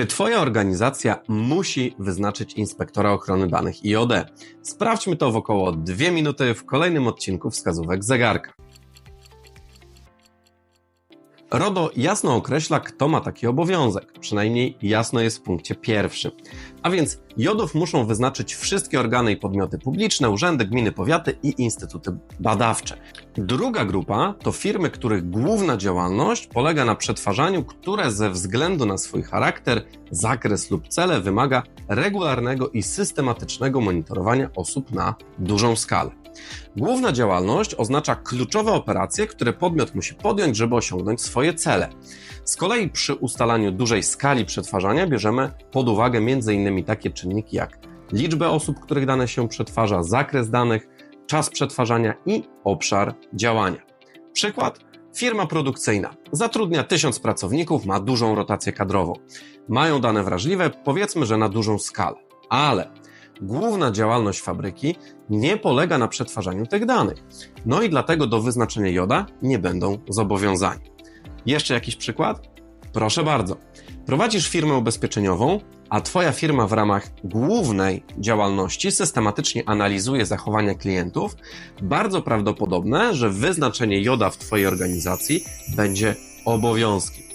Czy Twoja organizacja musi wyznaczyć inspektora ochrony danych IOD? Sprawdźmy to w około 2 minuty w kolejnym odcinku wskazówek zegarka. RODO jasno określa, kto ma taki obowiązek. Przynajmniej jasno jest w punkcie pierwszym. A więc JODów muszą wyznaczyć wszystkie organy i podmioty publiczne, urzędy, gminy, powiaty i instytuty badawcze. Druga grupa to firmy, których główna działalność polega na przetwarzaniu, które ze względu na swój charakter, zakres lub cele wymaga regularnego i systematycznego monitorowania osób na dużą skalę. Główna działalność oznacza kluczowe operacje, które podmiot musi podjąć, żeby osiągnąć swoje cele. Z kolei przy ustalaniu dużej skali przetwarzania bierzemy pod uwagę m.in. takie czynniki jak liczbę osób, których dane się przetwarza, zakres danych, czas przetwarzania i obszar działania. Przykład. Firma produkcyjna zatrudnia tysiąc pracowników, ma dużą rotację kadrową. Mają dane wrażliwe, powiedzmy, że na dużą skalę. Ale główna działalność fabryki nie polega na przetwarzaniu tych danych. No i dlatego do wyznaczenia joda nie będą zobowiązani. Jeszcze jakiś przykład? Proszę bardzo. Prowadzisz firmę ubezpieczeniową, a Twoja firma w ramach głównej działalności systematycznie analizuje zachowania klientów, bardzo prawdopodobne, że wyznaczenie joda w Twojej organizacji będzie obowiązkiem.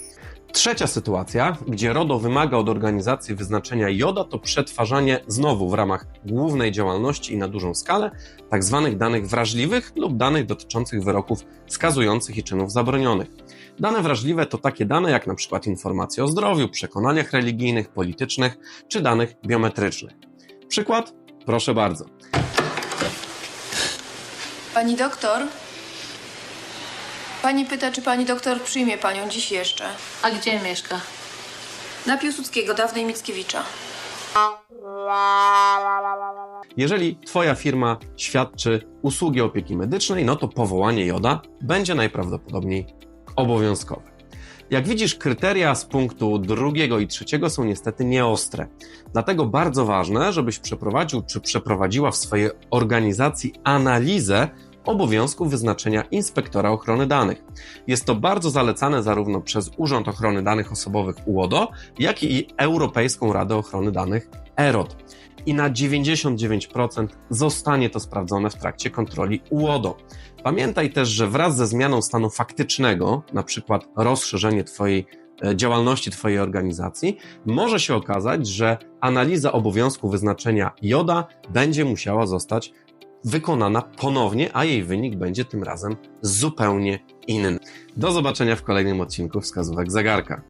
Trzecia sytuacja, gdzie RODO wymaga od organizacji wyznaczenia joda, to przetwarzanie znowu w ramach głównej działalności i na dużą skalę tak zwanych danych wrażliwych lub danych dotyczących wyroków skazujących i czynów zabronionych. Dane wrażliwe to takie dane jak przykład informacje o zdrowiu, przekonaniach religijnych, politycznych czy danych biometrycznych. Przykład? Proszę bardzo. Pani doktor? Pani pyta, czy pani doktor przyjmie panią dziś jeszcze. A gdzie mieszka? Na Piłsudskiego, dawnej Mickiewicza. Jeżeli Twoja firma świadczy usługi opieki medycznej, no to powołanie joda będzie najprawdopodobniej obowiązkowe. Jak widzisz, kryteria z punktu drugiego i trzeciego są niestety nieostre. Dlatego bardzo ważne, żebyś przeprowadził czy przeprowadziła w swojej organizacji analizę obowiązku wyznaczenia inspektora ochrony danych. Jest to bardzo zalecane zarówno przez Urząd Ochrony Danych Osobowych UODO, jak i Europejską Radę Ochrony Danych EROD. I na 99% zostanie to sprawdzone w trakcie kontroli UODO. Pamiętaj też, że wraz ze zmianą stanu faktycznego, na przykład rozszerzenie Twojej e, działalności Twojej organizacji, może się okazać, że analiza obowiązku wyznaczenia JODA będzie musiała zostać wykonana ponownie, a jej wynik będzie tym razem zupełnie inny. Do zobaczenia w kolejnym odcinku wskazówek zegarka.